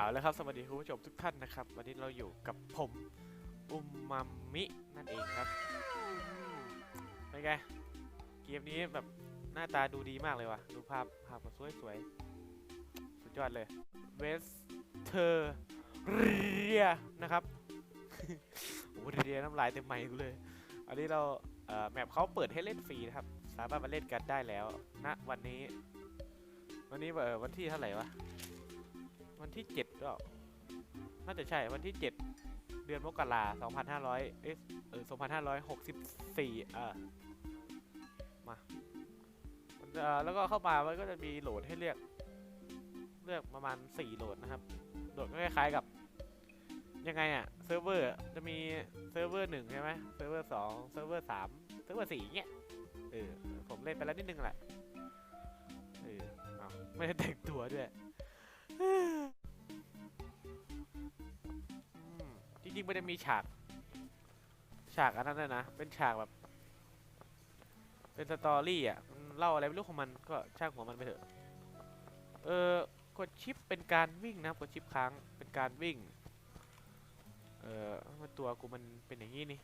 เอาแล้วครับสวัสดีคุณผู้ชมทุกท่านนะครับ วันนี้เราอยู่กับผมอุมมามินั่นเองครับเป็นไงเกมนี้แบบหน้าตาดูดีมากเลยว่ะ ดูภาพภาพมันสวยสวยๆสุดยอดเลยเวสเทอร์เรียนะครับโอ้โหเรียน้ำลายเต็มไมค์กูเลย อันนี้เราเอ่อแมปเขาเปิดให้เล่นฟรีนะครับ สามารถมาเล่นกันได้แล้วณวันนี้ วันนี้เออวันที่เท่าไหร่วะ วันที่เจ็ดก็น่าจะใช่วันที่เจ็ดเดือนมกราสองพันห้าร้อยเอ๊ะเออสองพันห้าร้อยหกสิบสี่เออมาแล้วก็เข้ามามันก็จะมีโหลดให้เลือก เลือกประมาณสี่โหลดนะครับโหลดก็คล้ายๆกับ ยังไงอะเซิร์ฟเวอร์จะมีเซิร์ฟเวอร์หนึ่งใช่ไหมเซิร์ฟเวอร์สองเซิร์ฟเวอร์สามเซิร์ฟเวอร์สี่เงี้ยเออผมเล่นไปแล้วนิดนึงแหละเออเอาไม่ได้แต่งตัวด้วย จริงๆมันจะมีฉาก ฉากอันนั้นด้วยนะ เป็นฉากแบบ เป็นสตอรี่อะมันเล่าอะไรไม่รู้ของมันก็ช่างหัวมันไปเถอะ เออกดชิปเป็นการวิ่งนะครับกดชิปค้างเป็นการวิ่ง เออมันตัวกูมันเป็นอย่างนี้นี่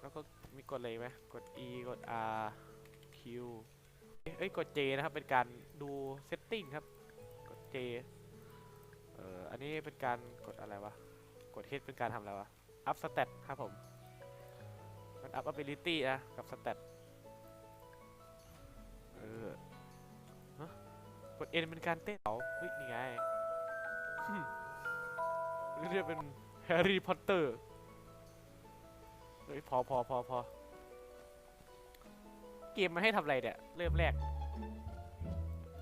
แล้วก็มีกดอะไรไหมกด E กด R Q เอ้ยกด J นะครับเป็นการดูเซตติ้งครับ กด J อ่ออันนี้เป็นการกดอะไรวะ กด H เป็นการทำอะไรวะ up stat ครับผม มัน up ability นะกับ stat เออฮะกด N เป็นการเต้นเอาเฮ้ย นี่ไงเรียกเป็นแฮร์รี่พอตเตอร์ เฮ้ย พอพอพอพอเกมมันให้ทำอะไรเนี่ย เริ่มแรก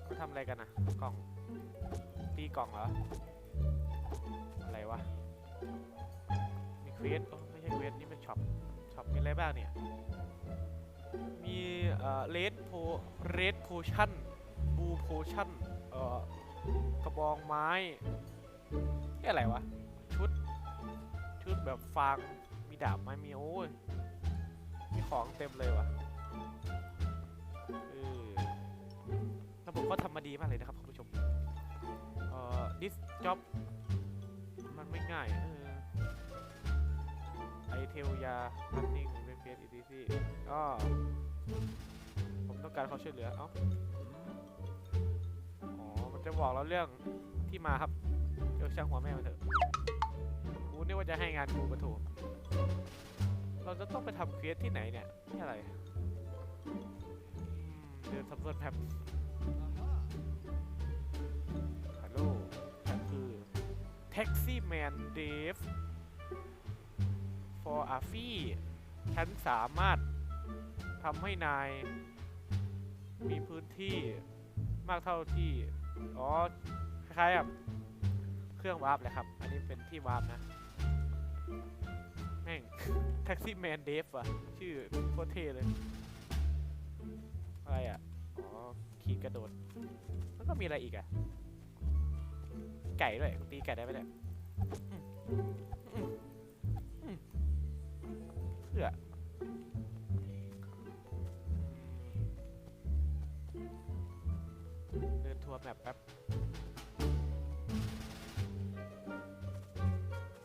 เขาทำอะไรกันนะกล่อง ตีกล่องเหรอ อะไรวะมีเควสไม่ใช่เควสนี่เป็นช็อป ช็อปมีอะไรบ้างเนี่ย มีเอ่อเลดโพเรดโพชั่นบูโพชั่นเอ่อกระบองไม้นี่อะไรวะ ชุด ชุดแบบฟาง มีดาบไม้มีโอ้ย มีของเต็มเลยวะเออระบบเขาทำมาดีมากเลยนะครับ อ่อ this job มันไม่ง่ายเออไอเทลยา running เป็นเพจ etc ก็ผมต้องการเขาช่วยเหลือ เอ้า อ๋อ มันจะบอกเราเรื่องที่มาครับเดี๋ยวช่างหัวแม่มาเถอะ กูนี่ว่าจะให้งานกูมาถูกเราจะต้องไปทำเควสที่ไหนเนี่ย นี่อะไรอืมเดินสำรวจแมปฮั Taxi Man Dave for a fee ฉันสามารถทำให้นาย มีพื้นที่มากเท่าที่ อ๋อ คล้ายๆกับเครื่องวาร์ปเลยครับ อันนี้เป็นที่วาร์ปนะ แม่ง Taxi Man Dave ว่ะ ชื่อโคตรเท่เลย อะไรอะ อ๋อ ขีดกระโดด แล้วก็มีอะไรอีกอะ ไก่ด้วยตีไก่ได้ไหมเนี่ยอืมอืมอืมเพื่อเดินทัวร์แมปแป๊บ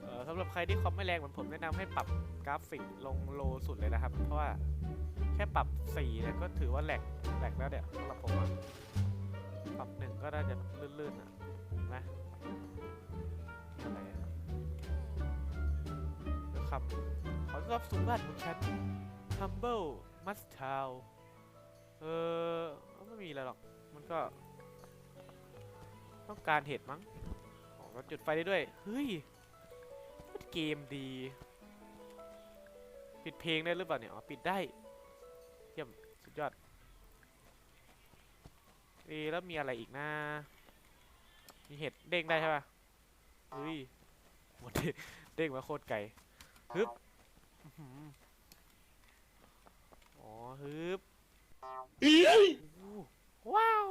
เออสำหรับใครที่คอมไม่แรงเหมือนผมแนะนำให้ปรับกราฟิกลงโลสุดเลยนะครับ เพราะว่าแค่ปรับ4เนี่ยก็ถือว่าแหลกแหลกแล้วเนี่ยสำหรับผมอะปรับหนึ่งก็น่าจะลื่นๆอะเห็น ไหมอะไรอะคำขอต้อนรับสู่บ้านของฉัน Humble Must Town เออไม่มีอะไรหรอก มันก็ ต้องการเห็ดมั้งเราจุดไฟได้ด้วย เฮ้ยเกมดี ปิดเพลงได้หรือเปล่าเนี่ย อ๋อ ปิดได้ เยี่ยม สุดยอดเอแล้วมีอะไรอีกนะ มีเห็ดเด้งได้ใช่ปะเฮ้ยหมดเด้งเด้งมาโคตรไกลฮึบอ๋อฮึบอู้ว้าว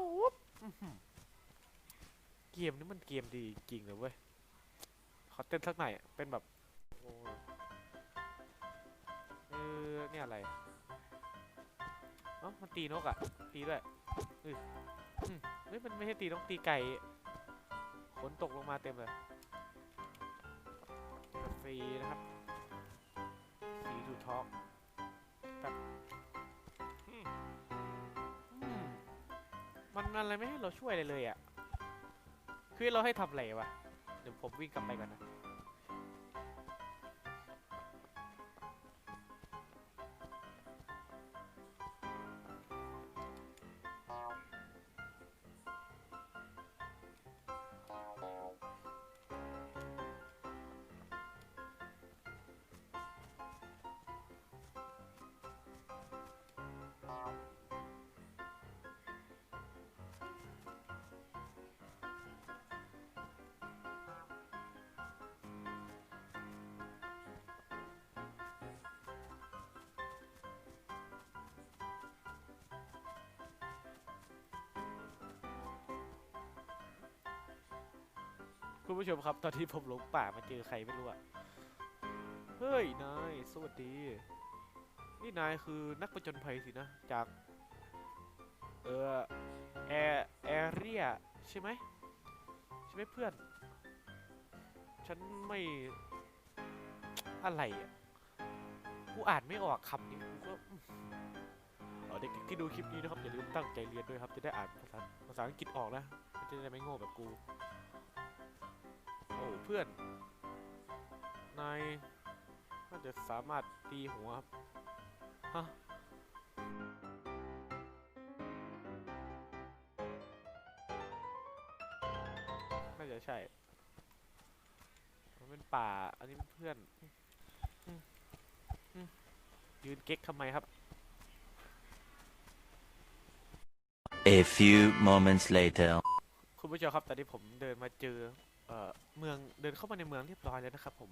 เกมนี้มันเกมดีจริงเลยเว้ยขอเต้นสักหน่อยเป็นแบบโอเออเนี่ยอะไรอ้ามันตีนกอะตีด้วยอืมเฮ้ยมันไม่ใช่ตีนกตีไก่ ฝนตกลงมาเต็มเลยกาแฟนะครับ สีดูท็อกแบบมอืมมันอะไรไม่ให้เราช่วยเลยเลยอะ คือเราให้ทำอะไรวะ เดี๋ยวผมวิ่งกลับไปก่อนนะ คุณผู้ชมครับ ตอนที่ผมหลงป่ามาเจอใครไม่รู้อะเฮ้ย นาย สวัสดี นี่นายคือนักประจนภัยสินะ จาก เออแอแอเรียใช่ไหมใช่ไหมเพื่อน ฉันไม่อะไรอะกูอ่านไม่ออกคำนี้กูก็เด็กที่ดูคลิปนี้นะครับอย่าลืมตั้งใจเรียนด้วยครับจะได้อ่านภาษาภาษาอังกฤษออกนะจะได้ไม่โง่แบบกู เพื่อน นายน่าจะสามารถตีหัวครับฮะน่าจะใช่ มันเป็นป่า อันนี้เป็นเพื่อนอืมอืมยืนเก๊กทำไมครับ A few moments later. คุณผู้ชมครับ ตอนนี้ผมเดินมาเจอ เอ่อเมืองเดินเข้ามาในเมืองเรียบร้อยแล้วนะครับ ผม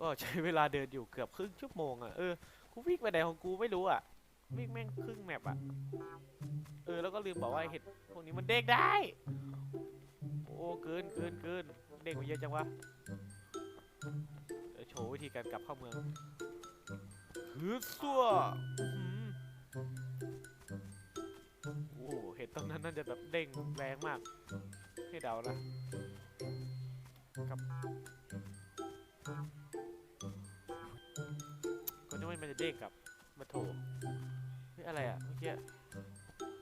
ก็ใช้เวลาเดินอยู่เกือบครึ่งชั่วโมงอะเออกูวิ่งไปไหนของกูไม่รู้อะวิ่งแม่งครึ่งแมปอะเออแล้วก็ลืมบอกว่าเห็ดพวกนี้มันเด้งได้ โอ้เกินเกินเกินเด้งมาเยอะจังวะโชว์วิธีการกลับเข้าเมืองฮึซัวโอ้เห็ดตรงนั้นน่าจะแบบเด้งแรงมากให้เดานะ ครับก็นึกว่ามันจะเด้งกลับมาโถเฮ้ยอะไรอะเมื่อกี้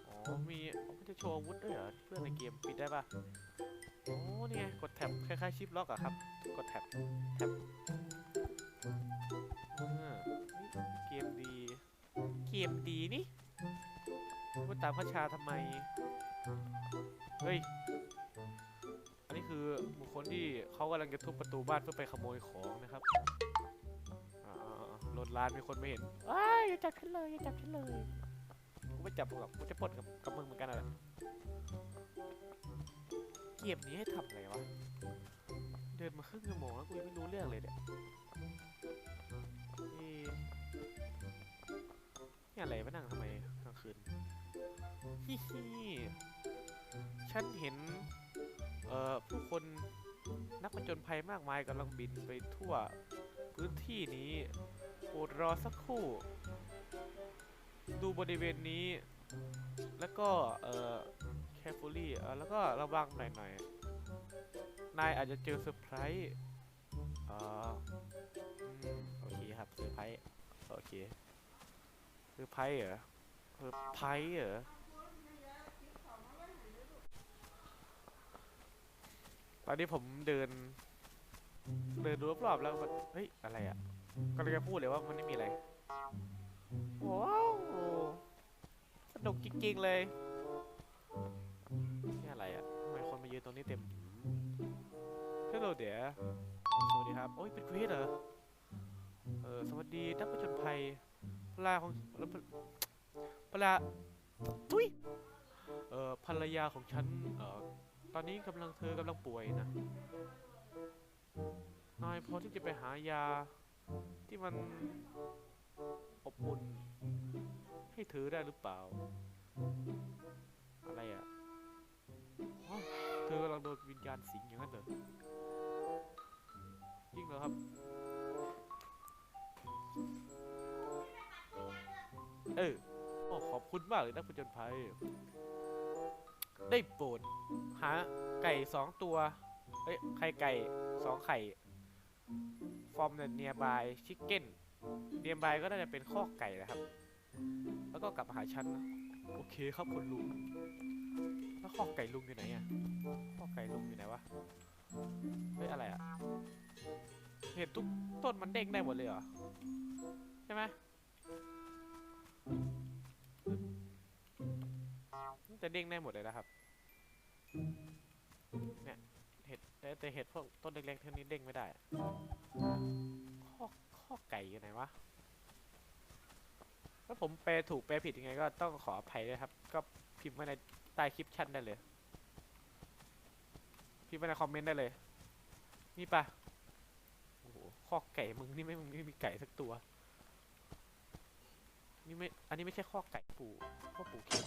อ๋อมีมันจะโชว์อาวุธด้วยเหรอเพื่อนในเกมปิดได้ปะโอ้นี่ไงกดแท็บคล้ายๆชิปล็อกอะครับ กดแท็บแท็บเกมดี เกมดีนี่พูดตามพระชาทำไม เฮ้ย คือบุคคลที่เขากำลังจะทุบประตูบ้านเพื่อไปขโมยของนะครับอ่าๆๆโหลดร้านมีคนไม่เห็นว้ายอย่าจับฉันเลยอย่าจับฉันเลยกูไม่จับหรอกกูจะปล้นกับกับมึงเหมือนกันนั่นแหละเกมนี้ให้ทำไงวะ เดินมาครึ่งชั่วโมงแล้วกูยังไม่รู้เรื่องเลยเนี่ยเอ๊ะนี่อะไรมานั่งทำไมกลางคืนฮิฮิฉันเห็น เอ่อผู้คนนักผจญภัยมากมายกำลังบินไปทั่วพื้นที่นี้โปรดรอสักครู่ ดูบริเวณนี้ แล้วก็เอ่อ carefully เอ่อแล้วก็ระวังหน่อยๆ นายอาจจะเจอเซอร์ไพรส์เอ่อโอเคครับเซอร์ไพรส์โอเคเซอร์ไพรส์เหรอเซอร์ไพรส์เหรอ ตอนนี้ผมเดิน เดินดูรอบๆแล้วมันเฮ้ย อะไรอะก็เลยจะพูดเลยว่ามันไม่มีอะไรว้าวสนุกจริงๆเลยนี่อะไรอะทำไมคนมายืนตรงนี้เต็มฮัลโหลเดี๋ยวสวัสดีครับ โอ้ยเป็นเควสเหรอ เออ สวัสดีนักผจญภัยภรรยาของภรรยาทุยเออภรรยาของฉัน เออ ตอนนี้กำลังเธอกำลังป่วยนะ นายพอที่จะไปหายาที่มันอบอุ่น ให้เธอได้หรือเปล่า อะไรอะเธอกำลังโดนวิญญาณสิงอย่างนั้นเหรอจริงเหรอครับ เออขอบคุณมากเลยนักผจญภัย ได้โปรดหาไก่สองตัวเอ้ยไข่ไก่สองไข่ from the nearby chicken nearby ก็น่าจะเป็นข้อไก่นะครับ แล้วก็กลับมาหาฉันนโอเคครับคุณลุงแล้วข้อไก่ลุงอยู่ไหนอะข้อไก่ลุงอยู่ไหนวะเฮ้ยอะไรอะเห็นทุกต้นมันเด้งได้หมดเลยเหรอ ใช่ไหม จะเด้งได้หมดเลยนะครับ เนี่ยเห็ดแต่เห็ดพวกต้นเล็กๆเท่านี้เด้งไม่ได้ข้อข้อไก่อยู่ไหนวะถ้าผมแปลถูกแปลผิดยังไงก็ต้องขออภัยด้วยครับ ก็พิมพ์ไว้ในใต้คลิปชั่นได้เลย พิมพ์ไว้ในคอมเมนต์ได้เลย นี่ปะโอ้โหข้อไก่มึงนี่ไม่มึงไม่มีไก่สักตัว นี่ไม่ อันนี้ไม่ใช่ข้อไก่ปู่ข้อปู่เ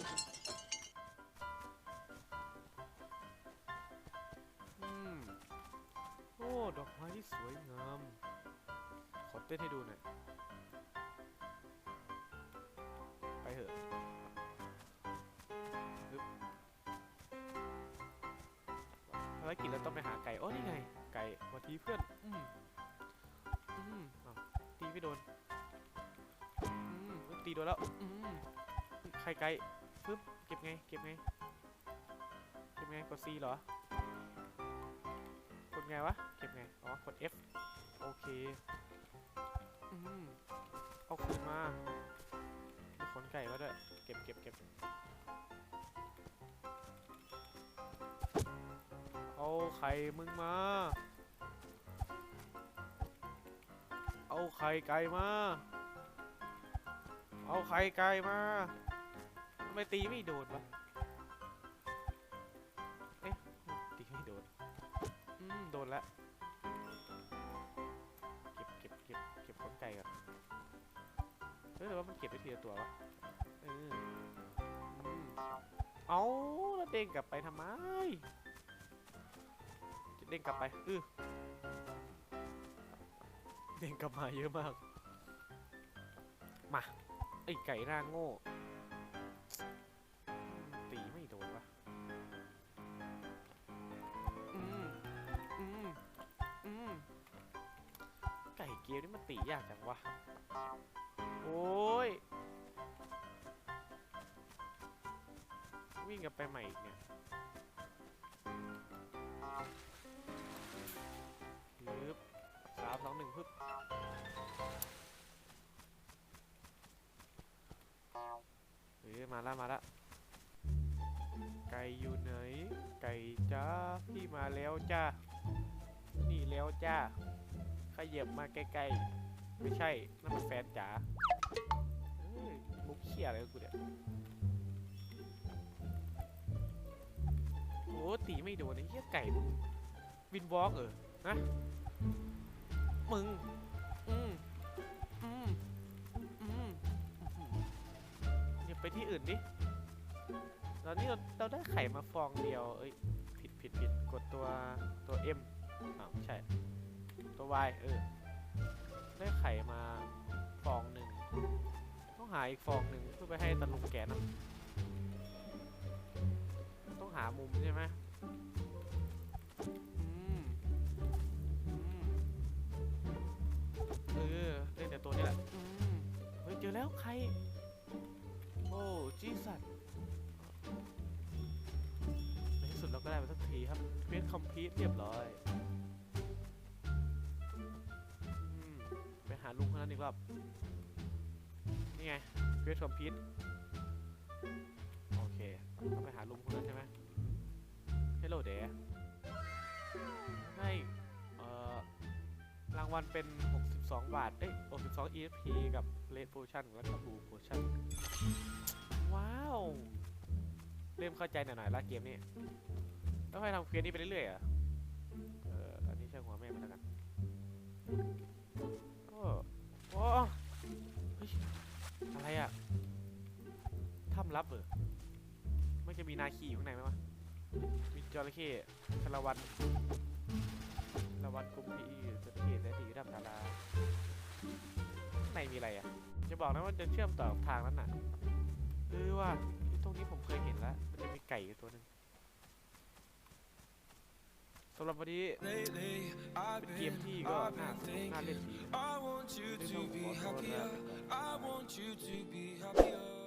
เต้นให้ดูหน่อย ไปเถอะปึ๊บภารกิจเราต้องไปหาไก่ โอ้นี่ไง ไก่สวัสดีเพื่อน อืมอืมอ้าวตีไม่โดน อืมเอ้ยตีโดนแล้ว อืมไข่ไก่ปึ๊บ เก็บไง เก็บไง เก็บไงกด C เหรอกด ไงวะ เก็บไง อ๋อ กด F โอเค อืมเอาคืนมามีขนไก่มาด้วย เก็บเก็บเก็บเอาไข่มึงมา เอาไข่ไก่มา เอาไข่ไก่มาทำไมตีไม่โดนวะ นละเก็บเก็บเก็บเก็บขนไก่ก่อนเฮ้ยแต่ว่ามันเก็บได้ทีละตัววะเออเอาแล้วเด้งกลับไปทำไมจะเด้งกลับไปเออเด้งกลับมาเยอะมาก มาไอ้ไก่หน้าโง่ ไก่เกียวนี่มันตียากจังวะ โอ้ย วิ่งกับไปใหม่อีกเนี่ยปึ๊บสามสองหนึ่งปึ๊บเฮ้ยมาละมาละไก่อยู่ไหน ไก่จ้าพี่มาแล้วจ้านี่แล้วจ้า ขยับมาใกล้ๆ ไม่ใช่นั่นมันแฟนจ๋ามุกเขี้ยอะไรกูเนี่ยโอ้ตีไม่โดนไอ้เหี้ยไก่วินวอล์กเออนะมึง อืมอืมอืมอย่าไปที่อื่นดิตอนนี้เราเราได้ไข่มาฟองเดียว เอ้ย ผิดผิดผิดกดตัวตัว M อ้าวไม่ใช่ ตัว Y เออ ได้ไข่มาฟองหนึ่ง ต้องหาอีกฟองหนึ่งเพื่อไปให้ตะลุงแกนะต้องหามุมใช่ไหมเออเล่นแต่ตัวนี้แหละอืมเฮ้ยเจอแล้วไข่โอ้จีสัตในที่สุดเราก็ได้มาสักทีครับเควสคอมพลีทเรียบร้อย อีกรอบ นี่ไงเควสคอมพีทโอเคต้องไปหาลุงคนนั้นใช่ไหม Hello there ให้เอ่อรางวัลเป็น 62 บาท เอ้ย62 ESP กับ Red Potion แล้วก็ Blue Potion ว้าว เริ่มเข้าใจหน่อยๆละเกมนี้ ต้องให้ทำเควสนี้ไปเรื่อยๆอะเอออันนี้ใช่หัวแม่มันแล้วกัน โอ้โอ้เฮ้ยอะไรอะถ้ำลับเหรอไม่จะมีนาคีอยู่ข้างในไหมวะ มีจระเข้ชลวันชลวันกุมพีจระเข้และถีดับดาราข้างในมีอะไรอะจะบอกนะว่าจะเชื่อมต่อกับทางนั้นน่ะเออว่าที่ตรงนี้ผมเคยเห็นแล้ว มันจะมีไก่อยู่ตัวหนึ่ง สำหรับวันนี้เป็นเกมที่ก็น่าสนุกน่าเล่นดีนะ I want you ไม่ to ต้อง be ขอโทษ happier. นะ